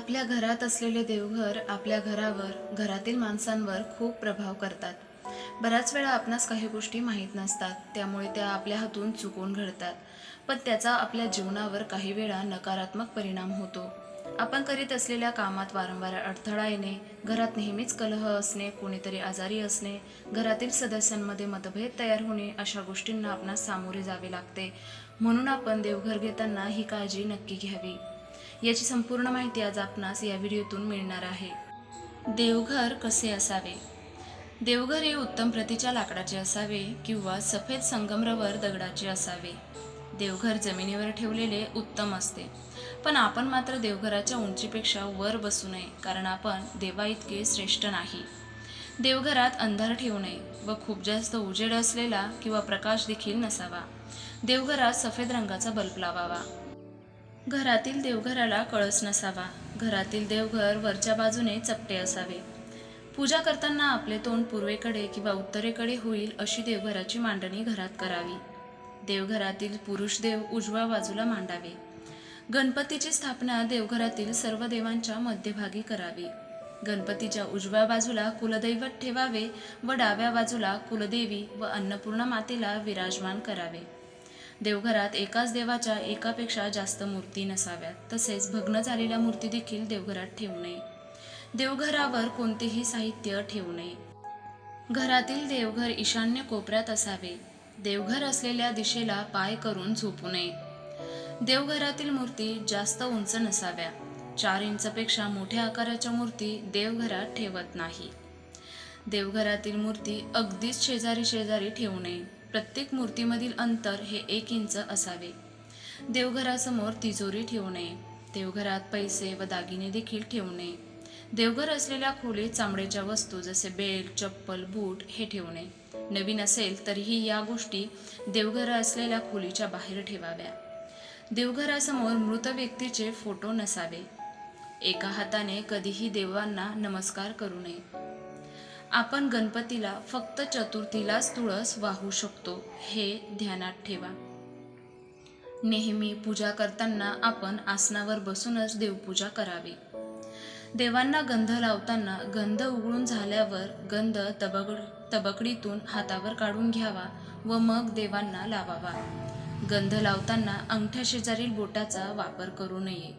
आपल्या घरात असलेले देवघर आपल्या घरावर घरातील माणसांवर खूप प्रभाव करतात. बऱ्याच वेळा आपणास काही गोष्टी माहीत नसतात त्यामुळे त्या आपल्या हातून चुकून घडतात. पण त्याचा आपल्या जीवनावर काही वेळा नकारात्मक परिणाम होतो. आपण करीत असलेल्या कामात वारंवार अडथळा येणे घरात नेहमीच कलह असणे कोणीतरी आजारी असणे घरातील सदस्यांमध्ये मतभेद तयार होणे अशा गोष्टींना आपणास सामोरे जावे लागते. म्हणून आपण देवघर घेताना ही काळजी नक्की घ्यावी. याची संपूर्ण माहिती आज आपणास या व्हिडिओतून मिळणार आहे. देवघर कसे असावे? देवघर हे उत्तम प्रतीच्या लाकडाचे असावे किंवा सफेद संगमरवर दगडाचे असावे. देवघर जमिनीवर ठेवलेले उत्तम असते. पण आपण मात्र देवघराच्या उंचीपेक्षा वर बसू नये कारण आपण देवा इतके श्रेष्ठ नाही. देवघरात अंधार ठेवू नये व खूप जास्त उजेड असलेला किंवा प्रकाश देखील नसावा. देवघरात सफेद रंगाचा बल्ब लावावा. घरातील देवघराला कळस नसावा. घरातील देवघर वरच्या बाजूने चपटे असावे. पूजा करताना आपले तोंड पूर्वेकडे किंवा उत्तरेकडे होईल अशी देवघराची मांडणी घरात करावी. देवघरातील पुरुष देव उजव्या बाजूला मांडावे. गणपतीची स्थापना देवघरातील सर्व देवांच्या मध्यभागी करावी. गणपतीच्या उजव्या बाजूला कुलदैवत ठेवावे व डाव्या बाजूला कुलदेवी व अन्नपूर्णा मातेला विराजमान करावे. देवघरात एकाच देवाच्या एकापेक्षा जास्त मूर्ती नसाव्यात. तसेच भग्न झालेल्या मूर्ती देखील देवघरात ठेवू नये. देवघरावर कोणतेही साहित्य ठेवू नये. घरातील देवघर ईशान्य कोपऱ्यात असावे. देवघर असलेल्या दिशेला पाय करून झोपू नये. देवघरातील मूर्ती जास्त उंच नसाव्या. चार इंचपेक्षा मोठ्या आकाराच्या मूर्ती देवघरात ठेवत नाही. देवघरातील मूर्ती अगदीच शेजारी शेजारी ठेवू नये. प्रत्येक मूर्तीमधील अंतर हे एक इंच असावे. देवघरासमोर तिजोरी ठेवू नये. देवघरात पैसे व दागिने देखील ठेवू नये. देवघर असलेल्या खोलीत चामड्याच्या वस्तू जसे बेल्ट चप्पल बूट हे ठेवू नये. नवीन असेल तरीही या गोष्टी देवघर असलेल्या खोलीच्या बाहेर ठेवाव्या. देवघरासमोर मृत व्यक्तीचे फोटो नसावे. एका हाताने कधीही देवांना नमस्कार करू नये. आपण गणपतीला फक्त चतुर्थीलाच तुळस वाहू शकतो हे ध्यानात ठेवा. नेहमी पूजा करताना आपण आसनावर बसूनच देवपूजा करावी. देवांना गंध लावताना गंध उघडून झाल्यावर गंध तबक तबकडीतून हातावर काढून घ्यावा व मग देवांना लावावा. गंध लावताना अंगठ्या शेजारील बोटाचा वापर करू नये.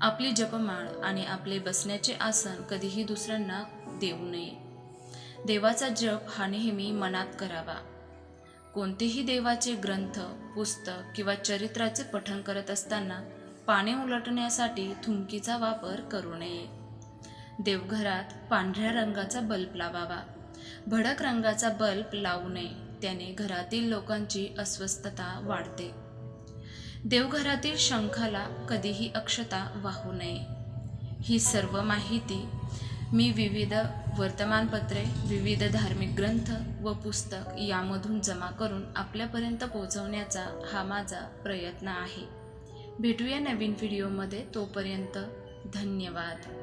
आपली जपमाळ आणि आपले बसण्याचे आसन कधीही दुसऱ्यांना देऊ नये. देवाचा जप हा नेहमी मनात करावा. कोणतेही देवाचे ग्रंथ पुस्तक किंवा चरित्राचे पठण करत असताना पाने उलटण्यासाठी थुंकीचा वापर करू नये. देवघरात पांढऱ्या रंगाचा बल्ब लावावा. भडक रंगाचा बल्ब लावू नये त्याने घरातील लोकांची अस्वस्थता वाढते. देवघरातील शंखाला कधीही अक्षता वाहू नये. ही सर्व माहिती मी विविध वर्तमानपत्रे विविध धार्मिक ग्रंथ व पुस्तक यामधून जमा करून आपल्यापर्यंत पोहोचवण्याचा हा माझा प्रयत्न आहे. भेटूया नवीन व्हिडिओमध्ये. तोपर्यंत धन्यवाद.